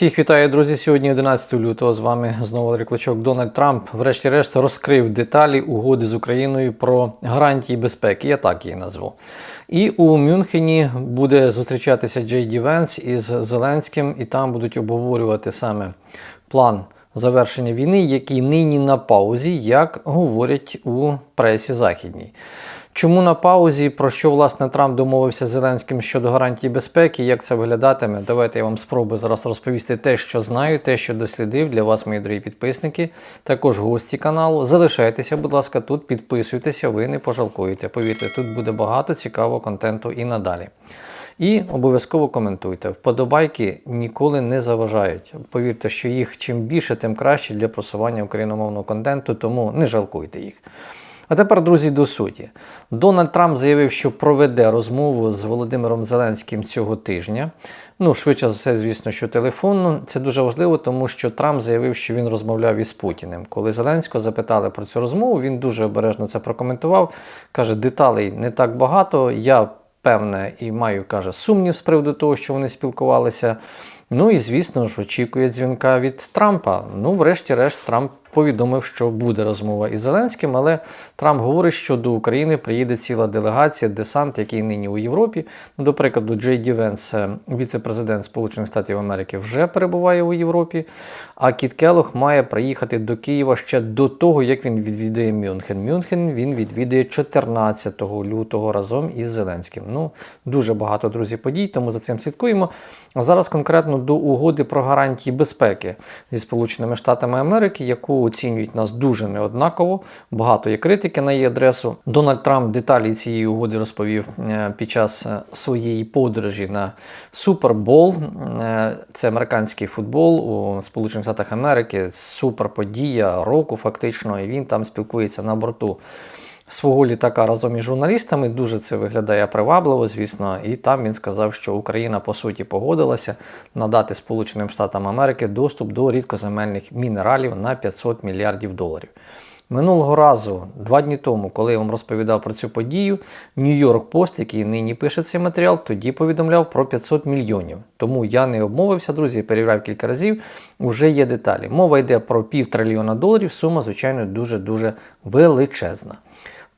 Всіх вітаю, друзі. Сьогодні 11 лютого. З вами знову Валерій Клочок. Дональд Трамп, врешті-решт, розкрив деталі угоди з Україною про гарантії безпеки. Я так її назву. І у Мюнхені буде зустрічатися Джей Ді Венс із Зеленським, і там будуть обговорювати саме план завершення війни, який нині на паузі, як говорять у пресі західній. Чому на паузі, про що власне Трамп домовився з Зеленським щодо гарантій безпеки, як це виглядатиме? Давайте я вам спробую зараз розповісти те, що знаю, те, що дослідив для вас, мої дорогі підписники, також гості каналу. Залишайтеся, будь ласка, тут підписуйтеся, ви не пожалкуєте. Повірте, тут буде багато цікавого контенту і надалі. І обов'язково коментуйте. Вподобайки ніколи не заважають. Повірте, що їх чим більше, тим краще для просування україномовного контенту, тому не жалкуйте їх. А тепер, друзі, до суті. Дональд Трамп заявив, що проведе розмову з Володимиром Зеленським цього тижня. Ну, швидше за все, звісно, що телефонно. Це дуже важливо, тому що Трамп заявив, що він розмовляв із Путіним. Коли Зеленського запитали про цю розмову, він дуже обережно це прокоментував. Каже, деталей не так багато. Я певне і маю, каже, сумнів з приводу того, що вони спілкувалися. Ну і звісно ж, очікує дзвінка від Трампа. Ну, врешті-решт, Трамп повідомив, що буде розмова із Зеленським, але Трамп говорить, що до України приїде ціла делегація, десант, який нині у Європі. Ну, до прикладу, Джей Ді Венс, е, віце-президент Сполучених Штатів Америки, вже перебуває у Європі. А Кіт Келох має приїхати до Києва ще до того, як він відвідує Мюнхен. Мюнхен він відвідує 14 лютого разом із Зеленським. Ну, дуже багато друзі подій, тому за цим слідкуємо. А зараз конкретно до угоди про гарантії безпеки зі Сполученими Штатами Америки, яку оцінюють нас дуже неоднаково. Багато є критики на її адресу. Дональд Трамп деталі цієї угоди розповів е, під час е, своєї подорожі на Супербол. Е, Це американський футбол у Сполучених Штатах Америки. Суперподія року, фактично, і він там спілкується на борту свого літака разом із журналістами. Дуже це виглядає привабливо, звісно. І там він сказав, що Україна по суті погодилася надати Сполученим Штатам Америки доступ до рідкоземельних мінералів на 500 мільярдів доларів. Минулого разу, два дні тому, коли я вам розповідав про цю подію, Нью-Йорк Пост, який нині пише цей матеріал, тоді повідомляв про 500 мільйонів. Тому я не обмовився, друзі, перевіряв кілька разів. Уже є деталі. Мова йде про пів трильйона доларів. Сума, звичайно, дуже дуже величезна.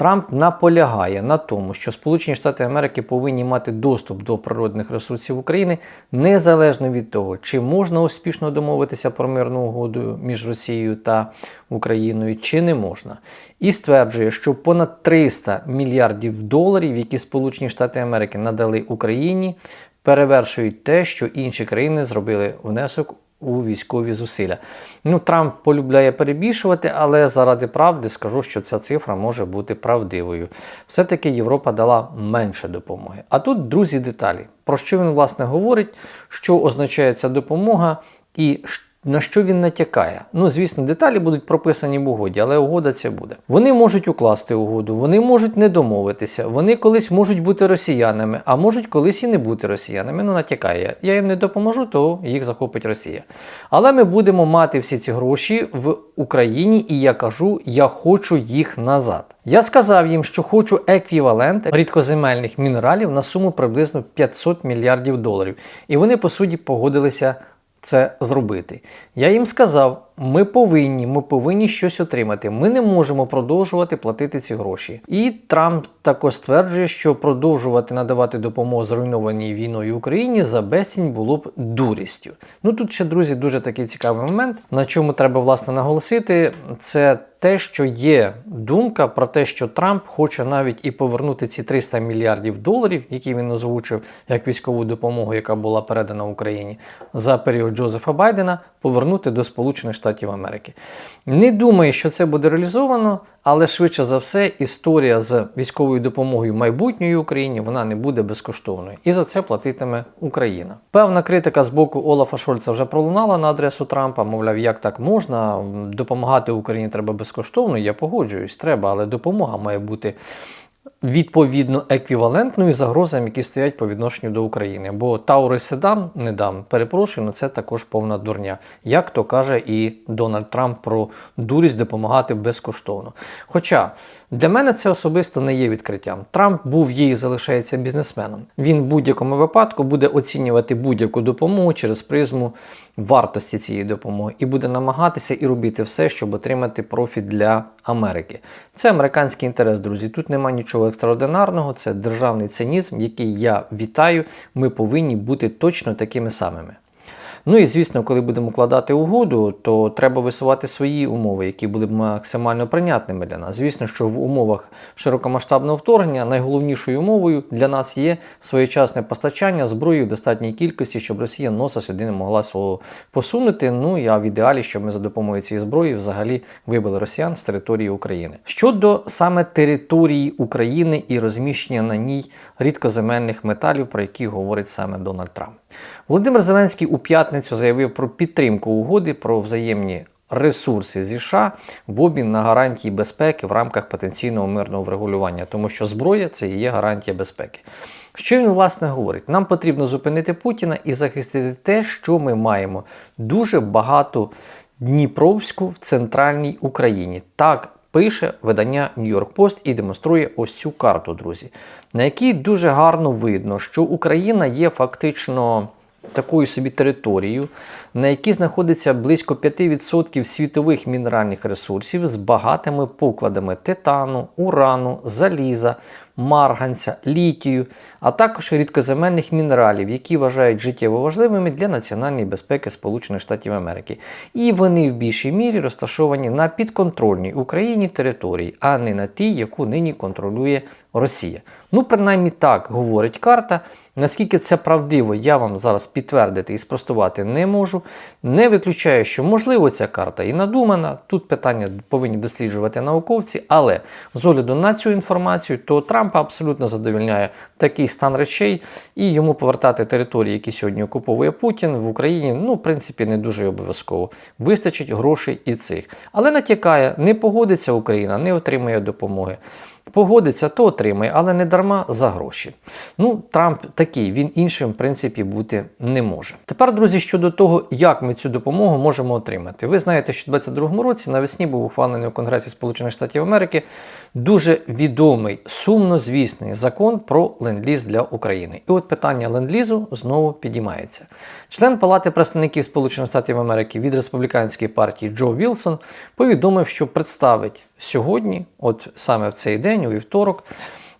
Трамп наполягає на тому, що Сполучені Штати Америки повинні мати доступ до природних ресурсів України незалежно від того, чи можна успішно домовитися про мирну угоду між Росією та Україною, чи не можна. І стверджує, що понад 300 мільярдів доларів, які Сполучені Штати Америки надали Україні, перевершують те, що інші країни зробили внесок у військові зусилля. Ну, Трамп полюбляє перебільшувати, але заради правди скажу, що ця цифра може бути правдивою. Все-таки Європа дала менше допомоги. А тут, друзі, деталі. Про що він власне говорить, що означає ця допомога і на що він натякає? Ну, звісно, деталі будуть прописані в угоді, але угода це буде. Вони можуть укласти угоду, вони можуть не домовитися, вони колись можуть бути росіянами, а можуть колись і не бути росіянами. Ну, натякає. Я їм не допоможу, то їх захопить Росія. Але ми будемо мати всі ці гроші в Україні, і я кажу, я хочу їх назад. Я сказав їм, що хочу еквівалент рідкоземельних мінералів на суму приблизно 500 мільярдів доларів. І вони, по суті, погодилися це зробити. Я їм сказав, ми повинні, ми повинні щось отримати. Ми не можемо продовжувати платити ці гроші. І Трамп також стверджує, що продовжувати надавати допомогу зруйнованій війною Україні за безцінь було б дурістю. Ну тут ще, друзі, дуже такий цікавий момент, на чому треба власне наголосити, це те, що є думка про те, що Трамп хоче навіть і повернути ці 300 мільярдів доларів, які він озвучив як військову допомогу, яка була передана Україні за період Джозефа Байдена, повернути до Сполучених Штатів Америки. Не думаю, що це буде реалізовано, але швидше за все, історія з військовою допомогою майбутньої Україні вона не буде безкоштовною, і за це платитиме Україна. Певна критика з боку Олафа Шольца вже пролунала на адресу Трампа. Мовляв, як так можна допомагати Україні треба безкоштовно. Я погоджуюсь, треба, але допомога має бути відповідно еквівалентною загрозам, які стоять по відношенню до України. Бо Таурис дам, не дам, перепрошую, але це також повна дурня. Як то каже і Дональд Трамп про дурість допомагати безкоштовно. Хоча для мене це особисто не є відкриттям. Трамп був і залишається бізнесменом. Він в будь-якому випадку буде оцінювати будь-яку допомогу через призму вартості цієї допомоги і буде намагатися і робити все, щоб отримати профіт для Америки. Це американський інтерес, друзі. Тут немає нічого екстраординарного, це державний цинізм, який я вітаю. Ми повинні бути точно такими самими. Ну і звісно, коли будемо укладати угоду, то треба висувати свої умови, які були б максимально прийнятними для нас. Звісно, що в умовах широкомасштабного вторгнення найголовнішою умовою для нас є своєчасне постачання зброї в достатній кількості, щоб Росія носа сюди не могла свого посунути. Ну а в ідеалі, щоб ми за допомогою цієї зброї взагалі вибили росіян з території України. Щодо саме території України і розміщення на ній рідкоземельних металів, про які говорить саме Дональд Трамп. Володимир Зеленський у п'ятницю заявив про підтримку угоди про взаємні ресурси зі США в обмін на гарантії безпеки в рамках потенційного мирного врегулювання, тому що зброя це і є гарантія безпеки. Що він власне говорить? Нам потрібно зупинити Путіна і захистити те, що ми маємо дуже багато Дніпровську в центральній Україні. Так пише видання New York Post і демонструє ось цю карту, друзі, на якій дуже гарно видно, що Україна є фактично такою собі територією, на якій знаходиться близько 5% світових мінеральних ресурсів з багатими покладами титану, урану, заліза, марганця, літію, а також рідкоземельних мінералів, які вважають життєво важливими для національної безпеки Сполучених Штатів Америки. І вони в більшій мірі розташовані на підконтрольній Україні території, а не на тій, яку нині контролює Росія. Ну, принаймні так говорить карта. Наскільки це правдиво, я вам зараз підтвердити і спростувати не можу. Не виключаю, що можливо ця карта і надумана. Тут питання повинні досліджувати науковці, але з огляду на цю інформацію, то Трампа абсолютно задовільняє такий стан речей, і йому повертати території, які сьогодні окуповує Путін в Україні, ну, в принципі, не дуже обов'язково. Вистачить грошей і цих. Але натякає, не погодиться Україна, не отримає допомоги. Погодиться, то отримає, але не дарма за гроші. Ну, Трамп такий, він іншим, в принципі, бути не може. Тепер, друзі, щодо того, як ми цю допомогу можемо отримати. Ви знаєте, що в 2022 році навесні був ухвалений у Конгресі Сполучених Штатів Америки дуже відомий, сумно звісний закон про ленд-ліз для України. І от питання ленд-лізу знову підіймається. Член Палати представників Сполучених Штатів Америки від республіканської партії Джо Вілсон повідомив, що представить сьогодні, от саме в цей день, у вівторок,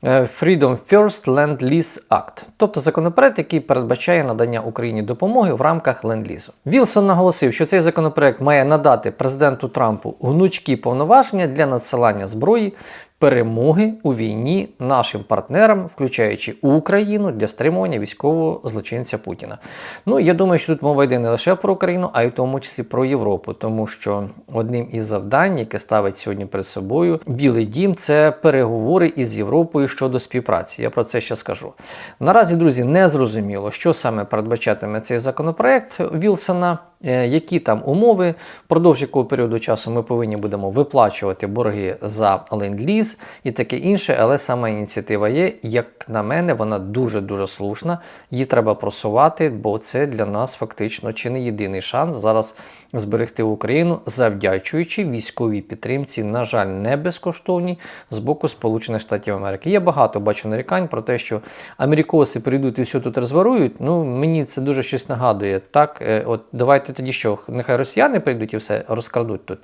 Freedom First Land Lease Act, тобто законопроект, який передбачає надання Україні допомоги в рамках ленд-лізу. Вілсон наголосив, що цей законопроект має надати президенту Трампу гнучкі повноваження для надсилання зброї. Перемоги у війні нашим партнерам, включаючи Україну для стримування військового злочинця Путіна. Ну я думаю, що тут мова йде не лише про Україну, а й в тому числі про Європу, тому що одним із завдань, яке ставить сьогодні перед собою Білий Дім, це переговори із Європою щодо співпраці. Я про це ще скажу. Наразі, друзі, не зрозуміло, що саме передбачатиме цей законопроект Вілсона. Е, які там умови, впродовж якого періоду часу ми повинні будемо виплачувати борги за ленд-ліз і таке інше, але сама ініціатива є, як на мене, вона дуже-дуже слушна. Її треба просувати, бо це для нас фактично чи не єдиний шанс зараз зберегти Україну, завдячуючи військовій підтримці, на жаль, не безкоштовній з боку Сполучених Штатів Америки. Я багато бачу нарікань про те, що америкоси прийдуть і все тут розворують. Ну мені це дуже щось нагадує. Так, е, от давайте тоді що, нехай росіяни прийдуть і все розкрадуть тут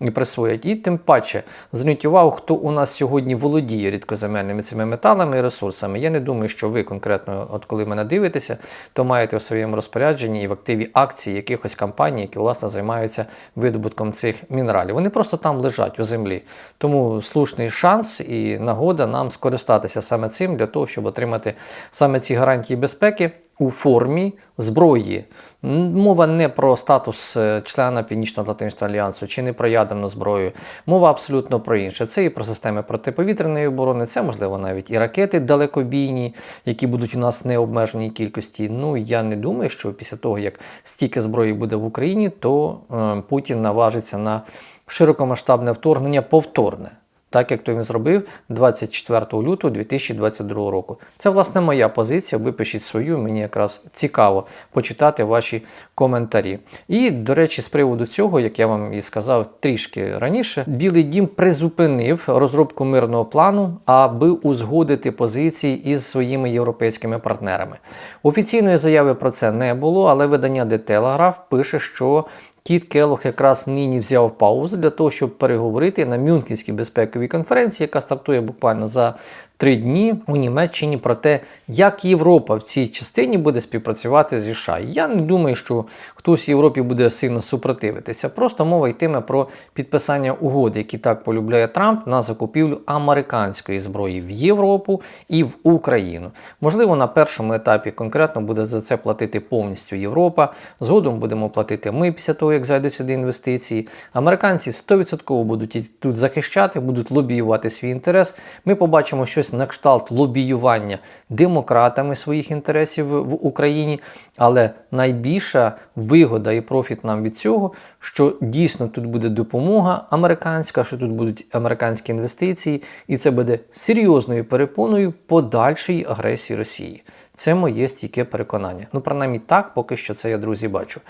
і присвоять. І тим паче зверніть увагу, хто у нас сьогодні володіє рідкоземельними цими металами і ресурсами. Я не думаю, що ви конкретно, от коли мене дивитеся, то маєте в своєму розпорядженні і в активі акції якихось компаній, які власне займаються видобутком цих мінералів. Вони просто там лежать у землі. Тому слушний шанс і нагода нам скористатися саме цим для того, щоб отримати саме ці гарантії безпеки у формі зброї. Мова не про статус е, члена Північно-Атлантичного альянсу чи не про ядерну зброю. Мова абсолютно про інше. Це і про системи протиповітряної оборони, це можливо навіть і ракети далекобійні, які будуть у нас необмеженій кількості. Ну я не думаю, що після того як стільки зброї буде в Україні, то е, Путін наважиться на широкомасштабне вторгнення повторне. Так як то він зробив 24 лютого 2022 року. Це власне моя позиція. Ви пишіть свою, мені якраз цікаво почитати ваші коментарі. І, до речі, з приводу цього, як я вам і сказав трішки раніше, Білий Дім призупинив розробку мирного плану, аби узгодити позиції із своїми європейськими партнерами. Офіційної заяви про це не було, але видання The Telegraph пише, що Кіт Келох якраз нині взяв паузу для того, щоб переговорити на Мюнхенській безпековій конференції, яка стартує буквально за три дні у Німеччині про те, як Європа в цій частині буде співпрацювати зі США. Я не думаю, що хтось в Європі буде сильно супротивитися. Просто мова йтиме про підписання угоди, які так полюбляє Трамп на закупівлю американської зброї в Європу і в Україну. Можливо, на першому етапі конкретно буде за це платити повністю Європа. Згодом будемо платити ми після того, як зайдуть сюди інвестиції. Американці 100% будуть тут захищати, будуть лобіювати свій інтерес. Ми побачимо щось на кшталт лобіювання демократами своїх інтересів в Україні. Але найбільша вигода і профіт нам від цього, що дійсно тут буде допомога американська, що тут будуть американські інвестиції, і це буде серйозною перепоною подальшої агресії Росії. Це моє стійке переконання. Ну, принаймні так, поки що це я, друзі, бачу.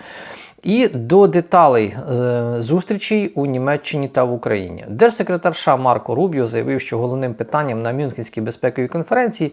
І до деталей е, зустрічей у Німеччині та в Україні. Держсекретар США Марко Рубіо заявив, що головним питанням на Мюнхенській безпековій конференції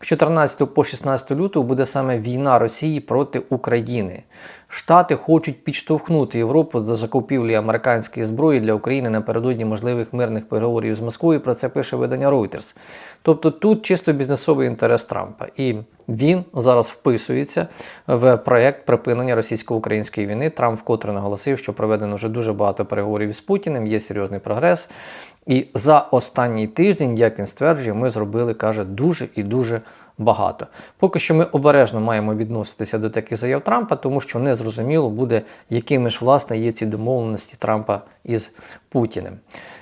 з 14 по 16 лютого буде саме війна Росії проти України. Штати хочуть підштовхнути Європу до закупівлі американської зброї для України напередодні можливих мирних переговорів з Москвою. Про це пише видання Reuters. Тобто тут чисто бізнесовий інтерес Трампа. І він зараз вписується в проєкт припинення російсько-української війни. Трамп вкотре наголосив, що проведено вже дуже багато переговорів з Путіним, є серйозний прогрес. І за останній тиждень, як він стверджує, ми зробили, каже, дуже і дуже багато. Поки що ми обережно маємо відноситися до таких заяв Трампа, тому що не зрозуміло буде, якими ж власне є ці домовленості Трампа із Путіним.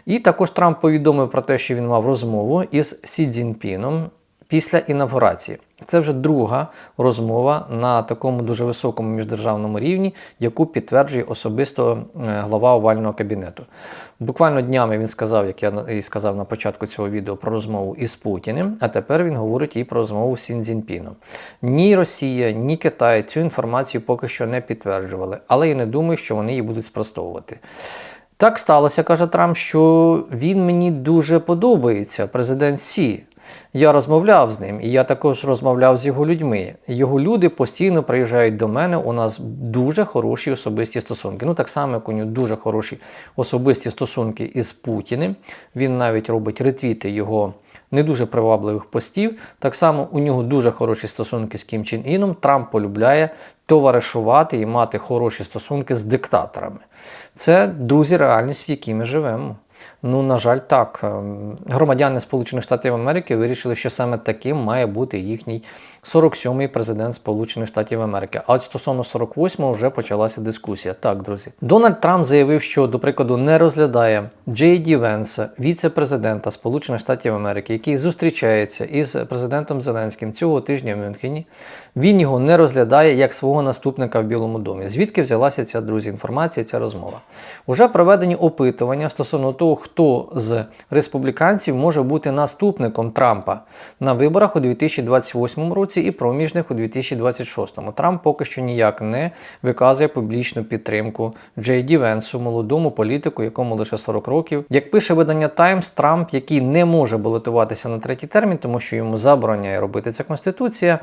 І також Трамп повідомив про те, що він мав розмову із Сі Цзіньпіном після інавгурації. Це вже друга розмова на такому дуже високому міждержавному рівні, яку підтверджує особисто е, глава овального кабінету. Буквально днями він сказав, як я і сказав на початку цього відео, про розмову із Путіним, а тепер він говорить і про розмову з Сін Цзіньпіном. Ні Росія, ні Китай цю інформацію поки що не підтверджували, але я не думаю, що вони її будуть спростовувати. Так сталося, каже Трамп, що він мені дуже подобається, президент Сі. Я розмовляв з ним, і я також розмовляв з його людьми. Його люди постійно приїжджають до мене. У нас дуже хороші особисті стосунки. Ну так само, як у нього дуже хороші особисті стосунки із Путіним. Він навіть робить ретвіти його не дуже привабливих постів. Так само у нього дуже хороші стосунки з Кім Чен Іном. Трамп полюбляє товаришувати і мати хороші стосунки з диктаторами. Це друзі, реальність, в якій ми живемо. Ну, на жаль, так. Ем, громадяни Сполучених Штатів Америки вирішили, що саме таким має бути їхній 47-й президент Сполучених Штатів Америки. А от стосовно 48-го вже почалася дискусія. Так, друзі. Дональд Трамп заявив, що, до прикладу, не розглядає Джей Ді Венса, віце-президента Сполучених Штатів Америки, який зустрічається із президентом Зеленським цього тижня в Мюнхені. Він його не розглядає як свого наступника в Білому домі. Звідки взялася ця друзі інформація, ця розмова? Уже проведені опитування стосовно того, хто з республіканців може бути наступником Трампа на виборах у 2028 році і проміжних у 2026. Трамп поки що ніяк не виказує публічну підтримку Джей Ді Венсу, молодому політику, якому лише 40 років. Як пише видання Times, Трамп, який не може балотуватися на третій термін, тому що йому забороняє робити ця конституція.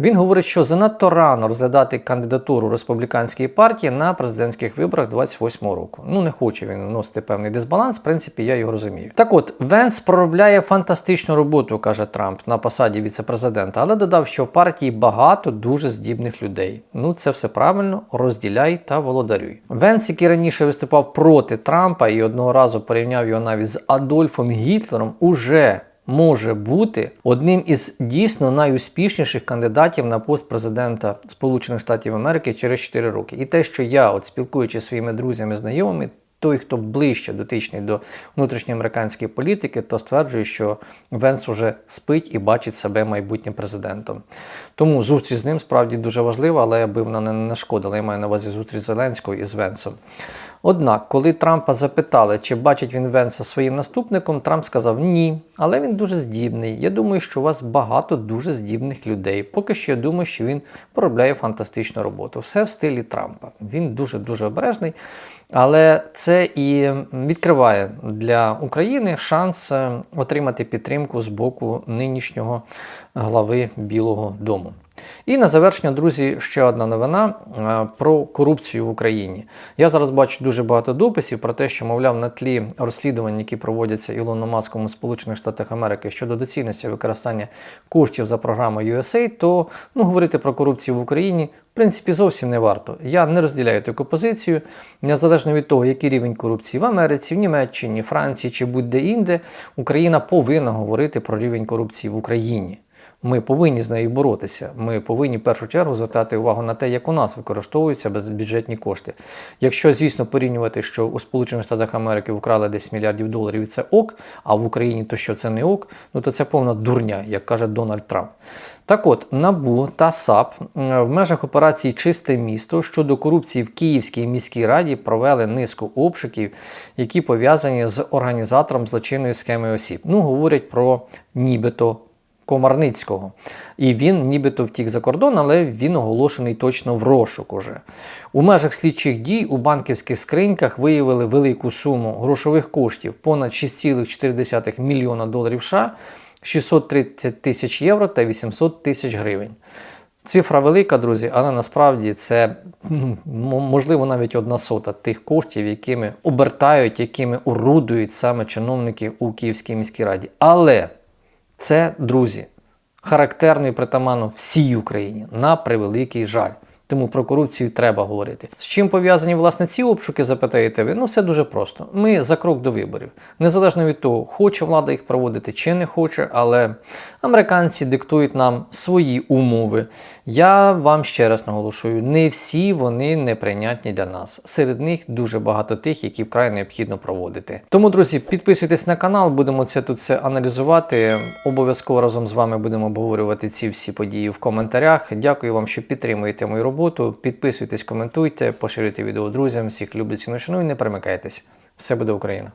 Він говорить, що занадто рано розглядати кандидатуру республіканської партії на президентських виборах 28 року. Ну не хоче він вносити певний дисбаланс. В принципі, я його розумію. Так от Венс проробляє фантастичну роботу, каже Трамп, на посаді віцепрезидента, але додав, що в партії багато дуже здібних людей. Ну це все правильно, розділяй та володарюй. Венс, який раніше виступав проти Трампа і одного разу порівняв його навіть з Адольфом Гітлером, уже може бути одним із дійсно найуспішніших кандидатів на пост президента Сполучених Штатів Америки через 4 роки. І те, що я, от спілкуючись зі своїми друзями, знайомими, той, хто ближче дотичний до внутрішньоамериканської політики, то стверджує, що Венс уже спить і бачить себе майбутнім президентом. Тому зустріч з ним справді дуже важлива, але аби вона не нашкодила. Я маю на увазі зустріч Зеленського із Венсом. Однак, коли Трампа запитали, чи бачить він Венса своїм наступником, Трамп сказав ні, але він дуже здібний. Я думаю, що у вас багато дуже здібних людей. Поки що я думаю, що він проробляє фантастичну роботу. Все в стилі Трампа. Він дуже дуже обережний. Але це і відкриває для України шанс е, отримати підтримку з боку нинішнього глави Білого Дому. І на завершення, друзі, ще одна новина е, про корупцію в Україні. Я зараз бачу дуже багато дописів про те, що, мовляв, на тлі розслідувань, які проводяться Ілоном Маском у Сполучених Штатах Америки щодо доцільності використання коштів за програмою USA, то ну, говорити про корупцію в Україні в принципі зовсім не варто. Я не розділяю таку позицію. Незалежно від того, який рівень корупції в Америці, в Німеччині, Франції чи будь-де інде, Україна повинна говорити про рівень корупції в Україні. Ми повинні з нею боротися. Ми повинні в першу чергу звертати увагу на те, як у нас використовуються безбюджетні кошти. Якщо, звісно, порівнювати, що у Сполучених Штатах Америки вкрали десь мільярдів доларів, і це ок, а в Україні то що це не ок, ну то це повна дурня, як каже Дональд Трамп. Так от, НАБУ та САП в межах операції Чисте місто щодо корупції в Київській міській раді провели низку обшуків, які пов'язані з організатором злочинної схеми осіб. Ну, говорять про нібито Комарницького. І він нібито втік за кордон, але він оголошений точно в розшук уже. У межах слідчих дій у банківських скриньках виявили велику суму грошових коштів понад 6,4 мільйона доларів США, 630 тисяч євро та 800 тисяч гривень. Цифра велика, друзі, але насправді це ну, можливо навіть одна сота тих коштів, якими обертають, якими орудують саме чиновники у Київській міській раді. Але це, друзі, характерний притаманно всій Україні на превеликий жаль. Тому про корупцію треба говорити. З чим пов'язані власне ці обшуки, запитаєте ви? Ну, все дуже просто. Ми за крок до виборів. Незалежно від того, хоче влада їх проводити чи не хоче, але американці диктують нам свої умови. Я вам ще раз наголошую: не всі вони неприйнятні для нас. Серед них дуже багато тих, які вкрай необхідно проводити. Тому, друзі, підписуйтесь на канал, будемо це тут все аналізувати. Обов'язково разом з вами будемо обговорювати ці всі події в коментарях. Дякую вам, що підтримуєте мою роботу. Підписуйтесь, коментуйте, поширюйте відео друзям. Всіх люблять ціну і не перемикайтесь. Все буде Україна!